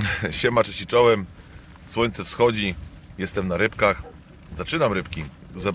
Siema, cześć czołem. Słońce wschodzi, jestem na rybkach. Zaczynam rybki.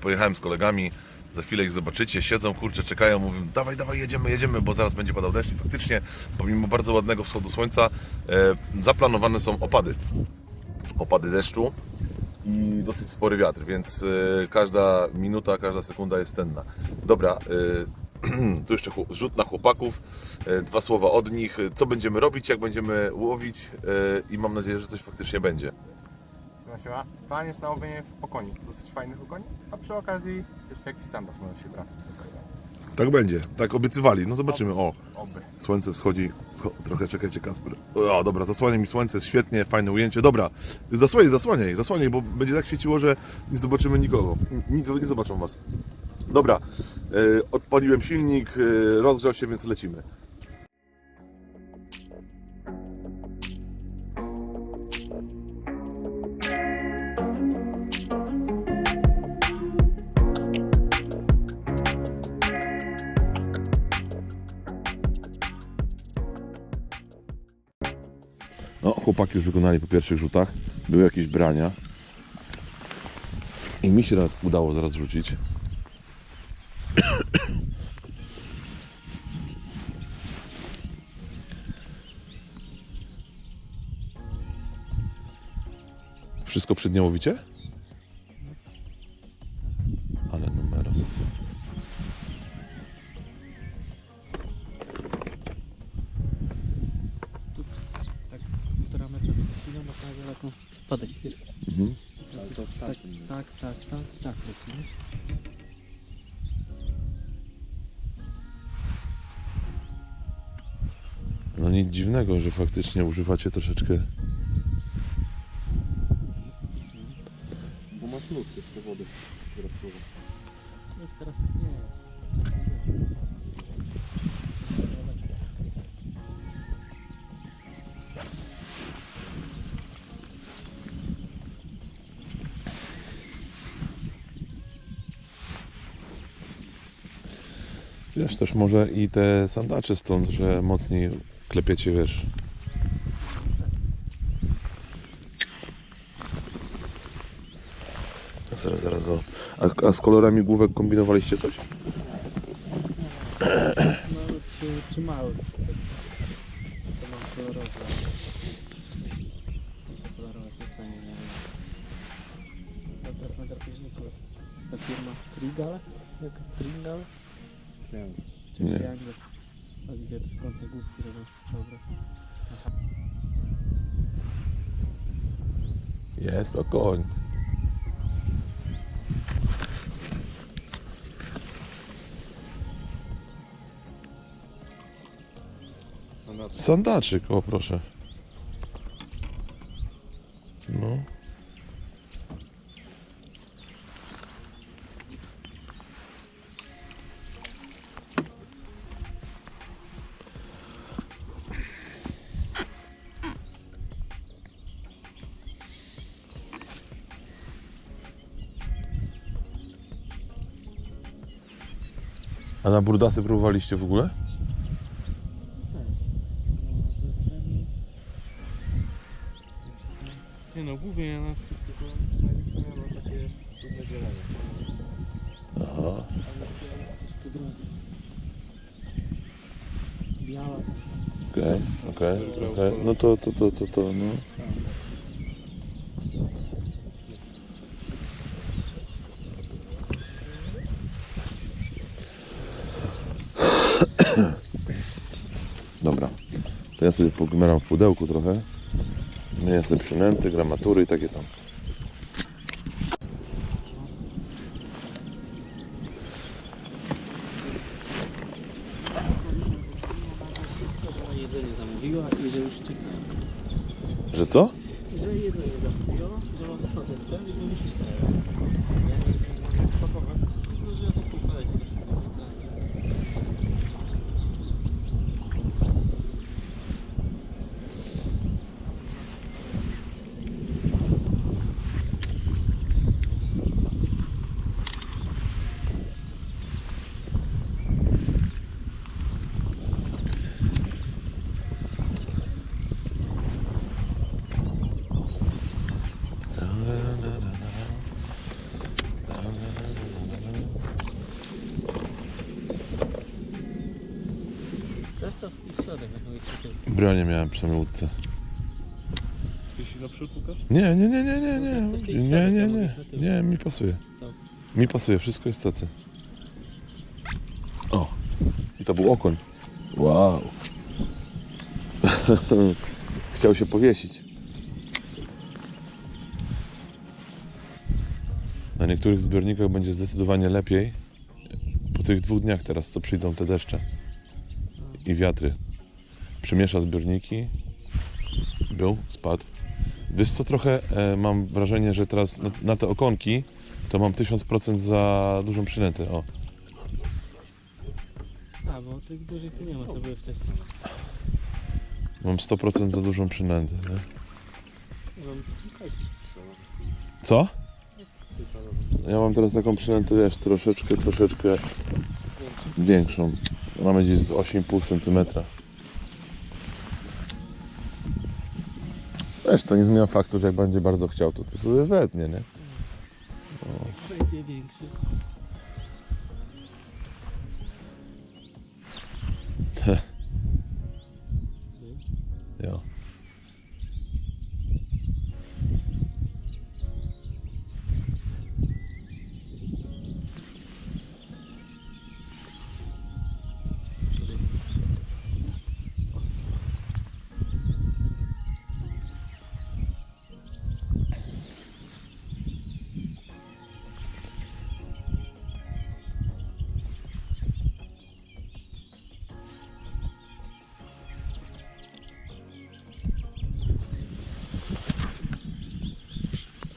Pojechałem z kolegami, za chwilę ich zobaczycie. Siedzą, kurczę, czekają, mówią dawaj, dawaj, jedziemy, jedziemy, bo zaraz będzie padał deszcz. I faktycznie, pomimo bardzo ładnego wschodu słońca, e, zaplanowane są opady. Opady deszczu i dosyć spory wiatr, więc e, każda minuta, każda sekunda jest cenna. Dobra, e, tu jeszcze rzut na chłopaków, e, dwa słowa od nich, co będziemy robić, jak będziemy łowić e, i mam nadzieję, że coś faktycznie będzie. Siema. Plan jest na łowienie w okoni, dosyć fajnych okoni, a przy okazji jeszcze jakiś sandacz może się trafi. Tak będzie, tak obiecywali, no zobaczymy, o, Oby. słońce wschodzi, scho- trochę czekajcie Kasper, o dobra, zasłania mi słońce, jest świetnie, fajne ujęcie, dobra, zasłaniaj, zasłaniaj, zasłaniaj, bo będzie tak świeciło, że nie zobaczymy nikogo, nic nie zobaczą Was. Dobra, e, odpaliłem silnik, e, rozgrzał się, więc lecimy. No, chłopaki już wykonali po pierwszych rzutach. Były jakieś brania. I mi się udało zaraz rzucić. Wszystko przed nią łowicie? Ale numeros. tak z półtora metra przed chwilą, bo prawie taką spadek wiesz. Mhm. Tak, tak, tak, tak, tak? No nic dziwnego, że faktycznie używacie troszeczkę Teraz pływa. No teraz tak nie jest. Wiesz, też może i te sandacze stąd, że mocniej klepiecie, wiesz. Zaraz, zaraz, o. A, a z kolorami główek kombinowaliście coś? No, czy, czy mały. To mam kolorowe. Kolorowe to nie wiem. To teraz na drapieżniku. Ta firma Trigal? Jak Trigal? Nie wiem. Czy Nie. Triangle? A gdzie te kąty główki robią? Dobra. Jest o Sandaczyk, o proszę. No. A na burdasy próbowaliście w ogóle? No to, to, to, to, to, no. Dobra. To ja sobie pogmeram w pudełku trochę. Zmienię sobie przynęty, gramatury i takie tam. Że jedzenie że już czeka. Że co? Że jedzenie zamówiła, że mam patentę i że już czeka. Brionie miałem przy łódce. Na przód Łukasz? Nie, nie, nie, nie, nie, nie, nie, nie, to nie, mówisz na tył. nie, mi pasuje. Co? Mi pasuje, wszystko jest cacy. O, i to był okoń. Wow. Chciał się powiesić. Na niektórych zbiornikach będzie zdecydowanie lepiej po tych dwóch dniach teraz, co przyjdą te deszcze i wiatry. Przymiesza zbiorniki. Był, spadł. Wiesz co, trochę e, mam wrażenie, że teraz na, na te okonki to mam 1000% za dużą przynętę. O, A, bo tych dużych nie ma, co były wcześniej. mam 100% za dużą przynętę. Nie? Co? Ja mam teraz taką przynętę, wiesz, troszeczkę, troszeczkę większą. Mamy gdzieś z 8,5 cm. Wiesz, to nie zmienia faktu, że jak będzie bardzo chciał, to to sobie wetnie, nie? Będzie większy. Jo.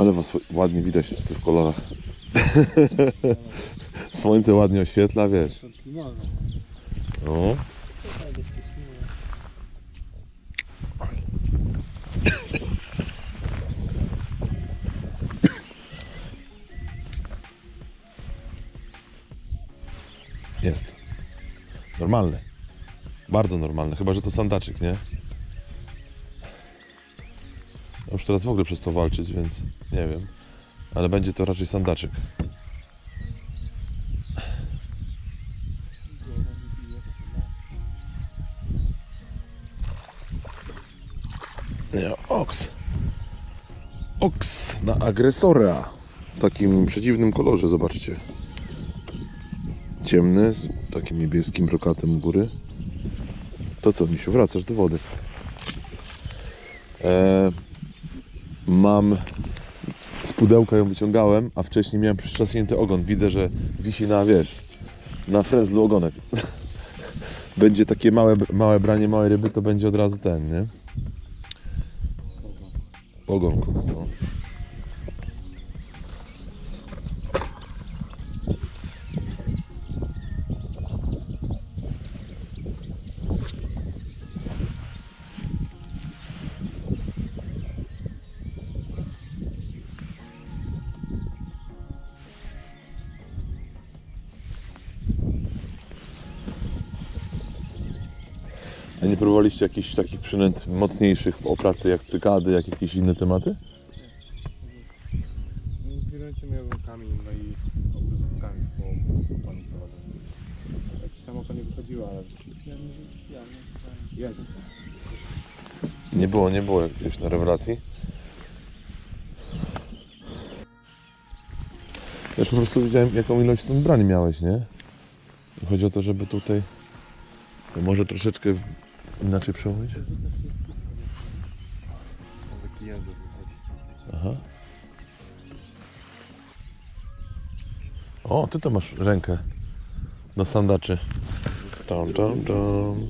Ale was ładnie widać w tych kolorach. Słońce ładnie oświetla, wiesz. No. Jest. Normalny. Bardzo normalny. Chyba, że to sandaczyk, nie? Ja już teraz w ogóle przez to walczyć, więc nie wiem. Ale będzie to raczej tak. Nie, oks. Oks na agresora. W takim przeciwnym kolorze, zobaczcie. Ciemny, z takim niebieskim brokatem u góry. To co, Misiu, wracasz do wody. E, mam z pudełka ją wyciągałem, a wcześniej miałem przyczasnięty ogon. Widzę, że wisi na, wiesz, na frezlu ogonek. będzie takie małe, małe branie małej ryby, to będzie od razu ten, nie? Ogonku. No. Próbowaliście jakichś takich przynęt mocniejszych o pracy jak cykady, jak jakieś inne tematy? No, Zbierajcie miarkami, no i obrzutkami po okonie prowadzeniu. Jakieś tam oko nie wychodziło, ale... Ja nie było, nie było jakiegoś na rewelacji. Też po prostu wiedziałem jaką ilość tam brani miałeś, nie? Chodzi o to, żeby tutaj to może troszeczkę inaczej przełożyć. Aha. O, ty to masz rękę na sandaczy. Tam, tam, tam.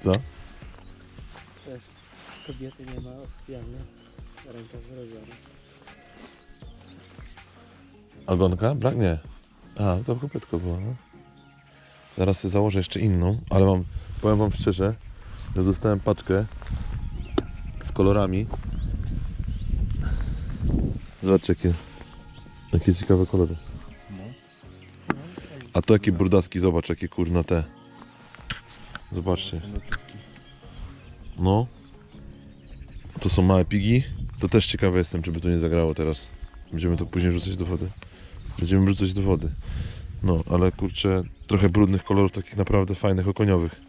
Co? Kobiety nie ma oficjalnie. Ręka zrobiona. Ogonka? Brak? Nie. A, to kopytko było, no. Zaraz sobie założę jeszcze inną, ale mam, powiem wam szczerze, że dostałem paczkę z kolorami. Zobaczcie jakie, jakie ciekawe kolory. A to jakie burdaski, zobacz jakie kurna te. Zobaczcie. No. To są małe pigi. To też ciekawy jestem, czy by to nie zagrało teraz. Będziemy to później wrzucać do wody. Będziemy wrzucać do wody. No, ale kurczę, trochę brudnych kolorów, takich naprawdę fajnych, okoniowych.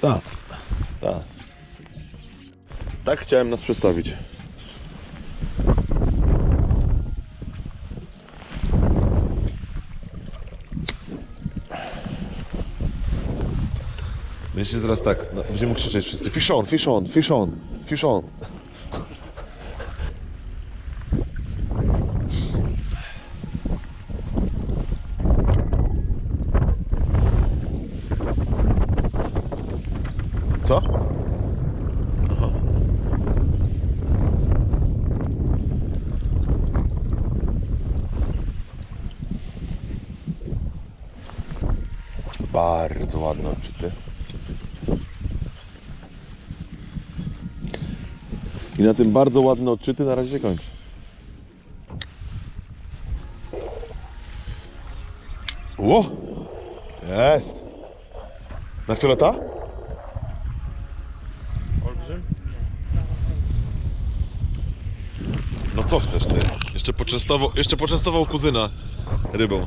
Tak, tak. Tak chciałem nas przedstawić. Będziecie teraz tak, no, będziemy krzyczeć wszyscy Fish on, fish on, fish on, fish on. Co? Aha. Bardzo ładne odczyty. I na tym bardzo ładne odczyty na razie się kończy. Ło! Jest! Na fioleta? Olbrzym? No co chcesz ty? Jeszcze poczęstował, jeszcze poczęstował kuzyna rybą.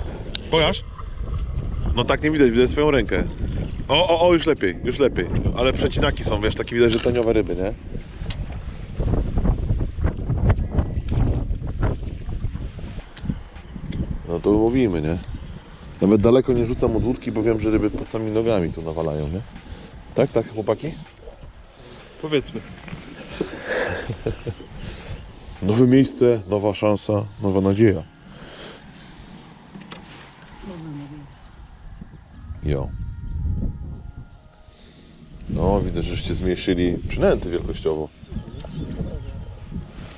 Pokaż? No tak nie widać, widać swoją rękę. O, o, o, już lepiej, już lepiej. Ale przecinaki są, wiesz, takie widać, że taniowe ryby, nie? No to mówimy, nie? Nawet daleko nie rzucam od łódki, bo wiem, że ryby pod samymi nogami tu nawalają, nie? Tak, tak, chłopaki? Powiedzmy. Nowe miejsce, nowa szansa, nowa nadzieja. Jo. No, widzę, żeście zmniejszyli przynęty wielkościowo.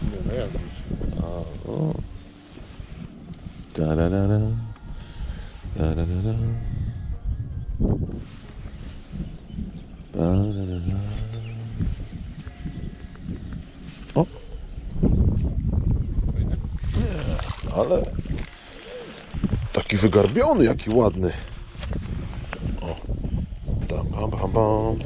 Nie, no jak? A, o. Ta-ra-ra-ra. Ta-ra-ra-ra. Ta-ra-ra-ra. O! Nie, ale taki wygarbiony, jaki ładny. O. Tam, bam, bam, bam.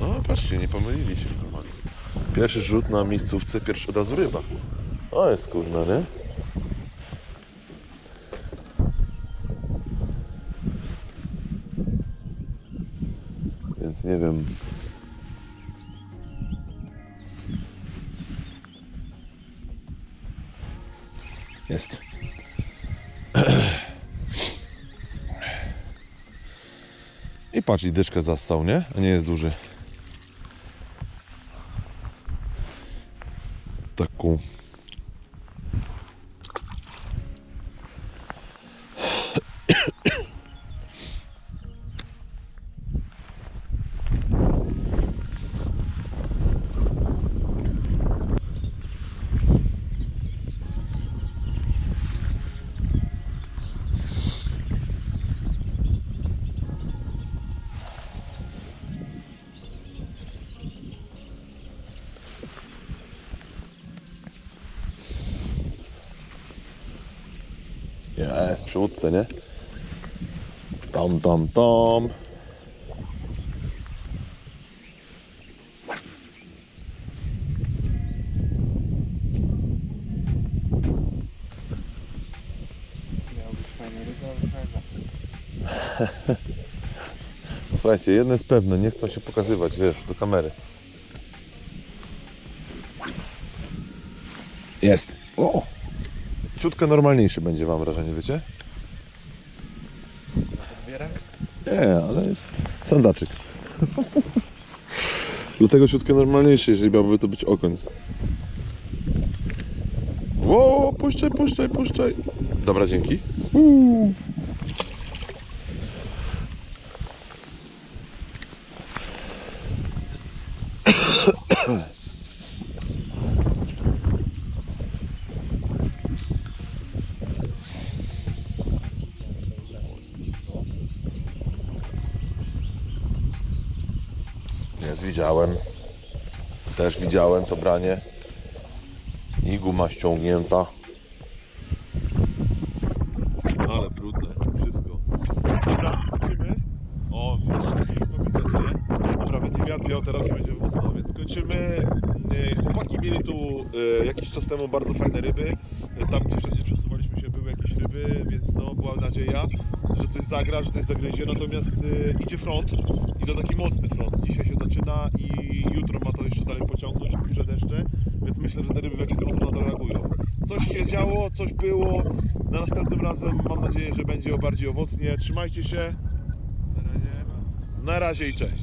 No, patrzcie, nie pomylili normalnie. Pierwszy rzut na miejscówce, pierwszy od razu ryba. O, jest kurna, nie? Więc nie wiem. Jest. I patrz, i dyszkę zassał, nie? A nie jest duży. Taką. Przy nie? Tam, tam, tam. Słuchajcie, jedno jest pewne, nie chcą się pokazywać, wiesz, do kamery. Jest. O! Ciutkę normalniejszy będzie, mam wrażenie, wiecie? Nie, ale jest sandaczyk. Dlatego ciutkę normalniejszy, jeżeli miałby to być okoń. Ło, puszczaj, puszczaj, puszczaj. Dobra, dzięki. Uuu. Widziałem. Też widziałem to branie. I guma ściągnięta. Ale brudne, wszystko. Dobra, kończymy. O, widać wszystkich chyba widać, nie? Dobra, będzie wiatr wiał teraz i będzie mocno, więc kończymy. E, Chłopaki mieli tu e, jakiś czas temu bardzo fajne ryby. E, Tam, gdzie wszędzie przesuwaliśmy się, były jakieś ryby, więc no, była nadzieja, że coś zagra, że coś zagryzie. Natomiast idzie front i to taki mocny front. Dzisiaj się zaczyna i jutro ma to jeszcze dalej pociągnąć, duże deszcze, więc myślę, że te ryby w jakiś sposób na to reagują. Coś się działo, coś było. Na następnym razem mam nadzieję, że będzie bardziej owocnie. Trzymajcie się. Na razie i cześć.